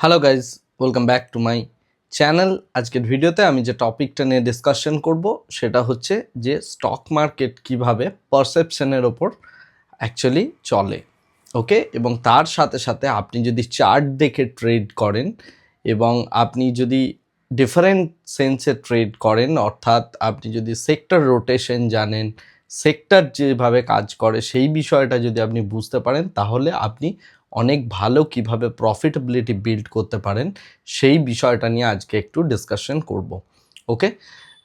Hello guys welcome back to my channel আজকের ভিডিওতে আমি যে টপিকটা নিয়ে ডিসকাশন করব, সেটা হচ্ছে যে স্টক মার্কেট কীভাবে পারসেপশনের ওপর অ্যাকচুয়ালি চলে। ওকে এবং তার সাথে সাথে আপনি যদি চার্ট দেখে ট্রেড করেন এবং আপনি যদি ডিফারেন্ট সেন্সে ট্রেড করেন, অর্থাৎ আপনি যদি সেক্টর রোটেশন জানেন সেক্টর যেভাবে কাজ করে, সেই বিষয়টা যদি আপনি বুঝতে পারেন, তাহলে আপনি অনেক ভালো কীভাবে প্রফিটেবিলিটি বিল্ড করতে পারেন, সেই বিষয়টা নিয়ে আজকে একটু ডিসকাশন করব ওকে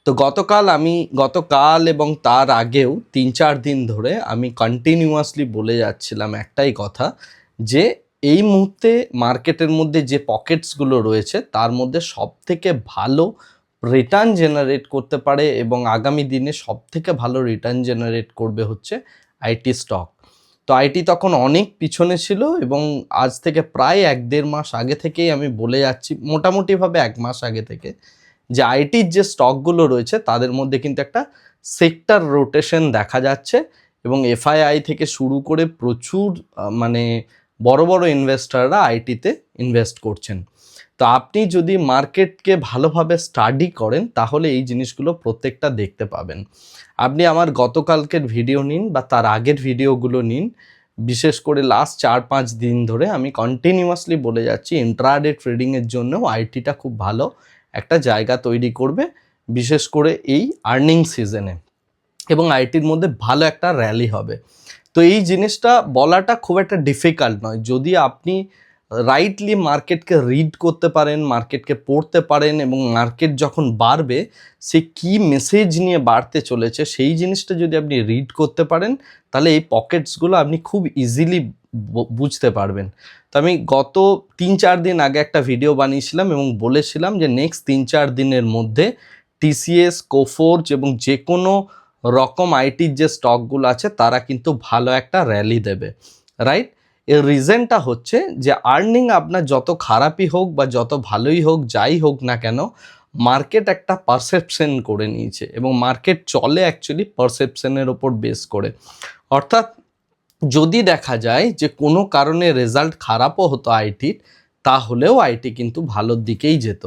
তো গতকাল আমি, গতকাল এবং তার আগেও তিন চার দিন ধরে আমি কন্টিনিউয়াসলি বলে যাচ্ছিলাম একটাই কথা যে, এই মুহূর্তে মার্কেটের মধ্যে যে পকেটসগুলো রয়েছে, তার মধ্যে সব থেকে ভালো রিটার্ন জেনারেট করতে পারে এবং আগামী দিনে সব থেকে ভালো রিটার্ন জেনারেট করবে হচ্ছে আইটি স্টক তো আইটি তখন অনেক পিছনে ছিল এবং আজ থেকে প্রায় এক দেড় মাস আগে থেকেই আমি বলে যাচ্ছি, মোটামুটিভাবে এক মাস আগে থেকে, যে আইটির যে স্টকগুলো রয়েছে তাদের মধ্যে কিন্তু একটা সেক্টর রোটেশন দেখা যাচ্ছে এবং এফআইআই থেকে শুরু করে প্রচুর মানে বড় বড় ইনভেস্টাররা আইটিতে ইনভেস্ট করছেন। তো আপনি যদি মার্কেটকে ভালোভাবে স্টাডি করেন, তাহলে এই জিনিসগুলো প্রত্যেকটা দেখতে পাবেন। আপনি আমার গতকালকের ভিডিও নিন বা তার আগের ভিডিওগুলো নিন। বিশেষ করে লাস্ট চার পাঁচ দিন ধরে আমি কন্টিনিউয়াসলি বলে যাচ্ছি ইন্ট্রাডে ট্রেডিংয়ের জন্যও আইটিটা খুব ভালো একটা জায়গা তৈরি করবে, বিশেষ করে এই আর্নিং সিজনে এবং আইটির মধ্যে ভালো একটা র্যালি হবে। তো এই জিনিসটা বলাটা খুব একটা ডিফিকাল্ট নয়। যদি আপনি রাইটলি মার্কেটকে রিড করতে পারেন মার্কেটকে পড়তে পারেন এবং মার্কেট যখন বাড়বে, সে কি মেসেজ নিয়ে বাড়তে চলেছে সেই জিনিসটা যদি আপনি রিড করতে পারেন, তাহলে এই পকেটসগুলো আপনি খুব ইজিলি বুঝতে পারবেন। তো আমি গত তিন চার দিন আগে একটা ভিডিও বানিয়েছিলাম এবং বলেছিলাম যে নেক্সট তিন চার দিনের মধ্যে টিসিএস কোফোর্জ এবং যে কোনো রকম আইটির যে স্টকগুলো আছে, তারা কিন্তু ভালো একটা র্যালি দেবে। রাইট এর রিজনটা হচ্ছে যে আর্নিং আপনার যত খারাপই হোক বা যত ভালোই হোক, যাই হোক না কেন মার্কেট একটা পারসেপশন করে নিয়েছে এবং মার্কেট চলে অ্যাকচুয়ালি পারসেপশনের ওপর বেস করে। অর্থাৎ যদি দেখা যায় যে কোনো কারণে রেজাল্ট খারাপও হতো আইটির তাহলেও আইটি কিন্তু ভালোর দিকেই যেত।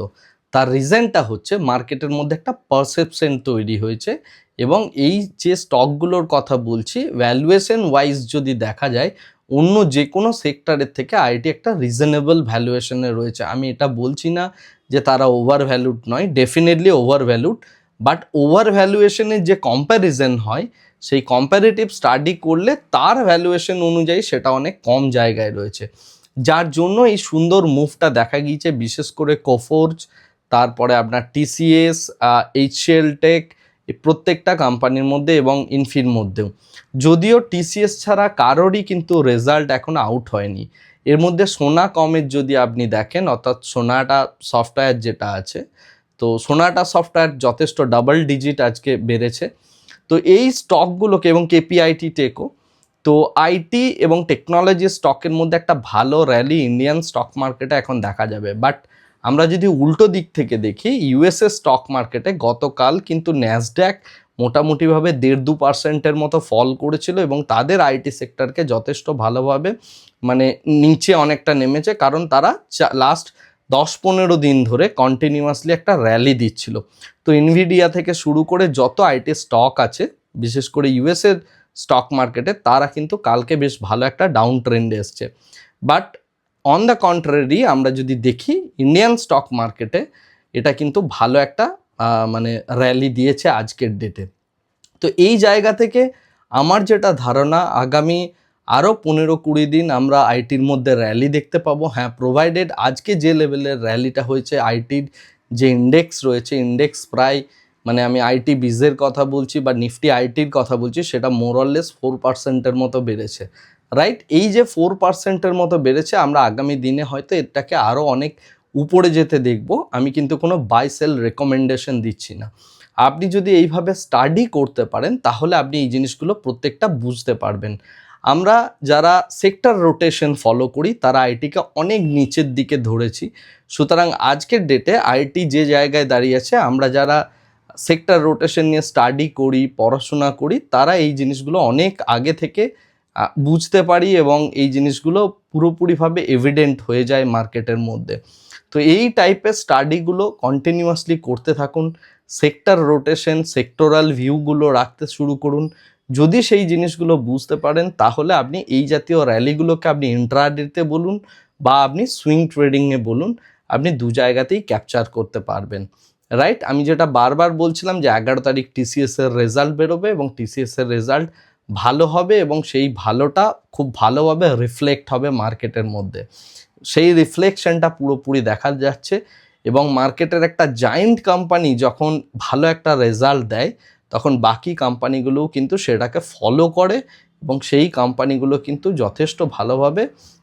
তার রিজনটা হচ্ছে মার্কেটের মধ্যে একটা পারসেপশন তৈরি হয়েছে এবং এই যে স্টকগুলোর কথা বলছি ভ্যালুয়েশন ওয়াইজ যদি দেখা যায়, অন্য যে কোনো সেক্টরের থেকে আইটি একটা রিজনেবল ভ্যালুয়েশনে রয়েছে। আমি এটা বলছি না যে তারা ওভার ভ্যালুড নয় definitely overvalued but over ভ্যালুয়েশনের যে কম্প্যারিজন হয়, সেই কম্প্যারেটিভ স্টাডি করলে তার ভ্যালুয়েশন অনুযায়ী সেটা অনেক কম জায়গায় রয়েছে। যার জন্য এই সুন্দর মুভটা দেখা গিয়েছে, বিশেষ করে কোফোর্জ তারপরে আপনার টিসিএস এইচসিএল টেক প্রত্যেকটা কোম্পানির মধ্যে এবং ইনফির মধ্যেও। যদিও টিসিএস ছাড়া কারোরই কিন্তু রেজাল্ট এখন আউট হয়নি। এর মধ্যে সোনা কমের যদি আপনি দেখেন, অর্থাৎ সোনাটা সফটওয়্যার যেটা আছে, তো সোনাটা সফটওয়্যার যথেষ্ট ডাবল ডিজিট আজকে বেড়েছে। তো এই স্টকগুলোকে এবং কেপিআইটি টেকও তো আইটি এবং টেকনোলজি স্টকের মধ্যে একটা ভালো র্যালি ইন্ডিয়ান স্টক মার্কেটে এখন দেখা যাবে। বাট আমরা যদি উল্টো দিক থেকে দেখি ইউএসএ স্টক মার্কেটে গতকাল কিন্তু ন্যাসড্যাক মোটামুটিভাবে দেড় দু পার্সেন্টের মতো ফল করেছিল এবং তাদের আইটি সেক্টরকে যথেষ্ট ভালোভাবে মানে নিচে অনেকটা নেমেছে কারণ তারা লাস্ট দশ পনেরো দিন ধরে কন্টিনিউয়াসলি একটা র্যালি দিচ্ছিল। তো ইনভিডিয়া থেকে শুরু করে যত আইটি স্টক আছে, বিশেষ করে ইউএসএর স্টক মার্কেটে তারা কিন্তু কালকে বেশ ভালো একটা ডাউন ট্রেন্ডে এসছে। বাট অন দ্য কন্ট্রারি আমরা যদি দেখি ইন্ডিয়ান স্টক মার্কেটে এটা কিন্তু ভালো একটা মানে র্যালি দিয়েছে আজকের ডেটে তো এই জায়গা থেকে আমার যেটা ধারণা, আগামী আরও পনেরো কুড়ি দিন আমরা আইটির মধ্যে র্যালি দেখতে পাবো। হ্যাঁ প্রোভাইডেড আজকে যে লেভেলের র্যালিটা হয়েছে আইটির যে ইন্ডেক্স রয়েছে ইন্ডেক্স প্রায় মানে আমি আইটি বিজের কথা বলছি বা নিফটি আইটির কথা বলছি, সেটা মোরললেস ফোর পার্সেন্টের মতো বেড়েছে। রাইট এই যে ফোর পার্সেন্টের মতো বেড়েছে, আমরা আগামী দিনে হয়তো এটাকে আরও অনেক উপরে যেতে দেখব। আমি কিন্তু কোনো বাই সেল রেকমেন্ডেশন দিচ্ছি না। আপনি যদি এইভাবে স্টাডি করতে পারেন, তাহলে আপনি এই জিনিসগুলো প্রত্যেকটা বুঝতে পারবেন। আমরা যারা সেক্টর রোটেশন ফলো করি, তারা আইটিকে অনেক নিচের দিকে ধরেছি। সুতরাং আজকের ডেটে আইটি যে জায়গায় দাঁড়িয়েছে আমরা যারা সেক্টর রোটেশন নিয়ে স্টাডি করি, পড়াশোনা করি, তারা এই জিনিসগুলো অনেক আগে থেকে বুঝতে পারি এবং এই জিনিসগুলো পুরোপুরিভাবে এভিডেন্ট হয়ে যায় মার্কেটের মধ্যে। তো এই টাইপের স্টাডিগুলো কন্টিনিউয়াসলি করতে থাকুন সেক্টর রোটেশন সেক্টোরাল ভিউগুলো রাখতে শুরু করুন। যদি সেই জিনিসগুলো বুঝতে পারেন, তাহলে আপনি এই জাতীয় র্যালিগুলোকে আপনি ইন্ট্রাডেতে বলুন বা আপনি সুইং ট্রেডিংয়ে বলুন, আপনি দু জায়গাতেই ক্যাপচার করতে পারবেন। রাইট আমি যেটা বারবার বলছিলাম যে এগারো তারিখ টিসিএস এর রেজাল্ট বেরোবে এবং টিসিএস এর রেজাল্ট ভালো হবে এবং সেই ভালোটা খুব ভালোভাবে রিফ্লেক্ট হবে মার্কেটের মধ্যে। সেই রিফ্লেকশনটা পুরোপুরি দেখা যাচ্ছে এবং মার্কেটের একটা জায়েন্ট কোম্পানি যখন ভালো একটা রেজাল্ট দেয়, তখন বাকি কোম্পানিগুলোও কিন্তু সেটাকে ফলো করে এবং সেই কোম্পানিগুলো কিন্তু যথেষ্ট ভালোভাবে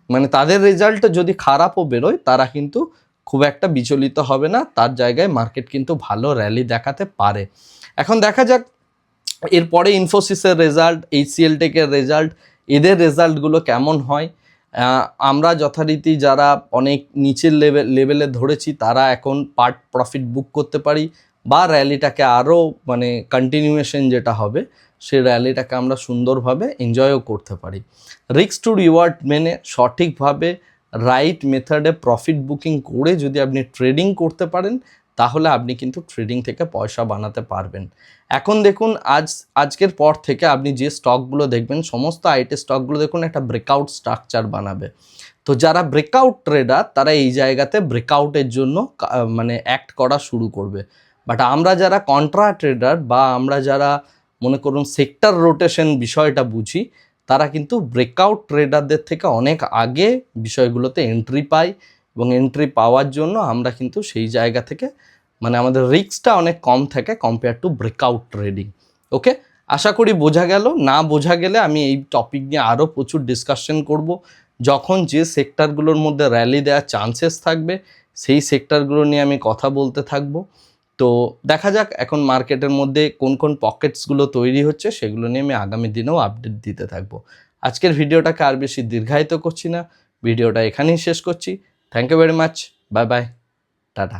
মানে তাদের রেজাল্ট যদি খারাপও বেরোয়, তারা কিন্তু খুব একটা বিচলিত হবে না, তার জায়গায় মার্কেট কিন্তু ভালো র্যালি দেখাতে পারে। এখন দেখা যাক, এরপরে ইনফোসিসের রেজাল্ট এইচসিএল টেকের রেজাল্ট এদের রেজাল্টগুলো কেমন হয়? আমরা যথারীতি যারা অনেক নিচের লেভেল লেভেলে ধরেছি, তারা এখন পার্ট প্রফিট বুক করতে পারি বা র্যালিটাকে আরও মানে কন্টিনিউয়েশন যেটা হবে, সেই র্যালিটাকে আমরা সুন্দরভাবে এনজয়ও করতে পারি। রিক্স টু রিওয়ার্ড মেনে সঠিকভাবে রাইট মেথডে প্রফিট বুকিং করে যদি আপনি ট্রেডিং করতে পারেন, তাহলে আপনি কিন্তু ট্রেডিং থেকে পয়সা বানাতে পারবেন। এখন দেখুন, আজ, আজকের পর থেকে আপনি যে স্টকগুলো দেখবেন, সমস্ত আইটি স্টকগুলো দেখুন, একটা ব্রেকআউট স্ট্রাকচার বানাবে। তো যারা ব্রেকআউট ট্রেডার তারা এই জায়গাতে ব্রেকআউটের জন্য মানে অ্যাক্ট করা শুরু করবে। বাট আমরা যারা কন্ট্রা ট্রেডার বা আমরা যারা মনে করুন সেক্টর রোটেশন বিষয়টা বুঝি তারা কিন্তু ব্রেকআউট ট্রেডারদের থেকে অনেক আগে বিষয়গুলোতে এন্ট্রি পাই এবং এন্ট্রি পাওয়ার জন্য আমরা কিন্তু সেই জায়গা থেকে মানে আমাদের রিস্কটা অনেক কম থাকে compare to breakout trading okay আশা করি বোঝা গেল। না বোঝা গেলে আমি এই টপিক নিয়ে আরও প্রচুর ডিসকাশন করব। যখন যে সেক্টরগুলোর মধ্যে র্যালি দেওয়ার চান্সেস থাকবে, সেই সেক্টরগুলো নিয়ে আমি কথা বলতে থাকব। তো দেখা যাক এখন মার্কেটের মধ্যে কোন কোন পকেটসগুলো তৈরি হচ্ছে, সেগুলো নিয়ে আমি আগামী দিনেও আপডেট দিতে থাকব। আজকের ভিডিওটাকে আর বেশি দীর্ঘায়িত করছি না, ভিডিওটা এখানেই শেষ করছি। Thank you very much bye bye tata.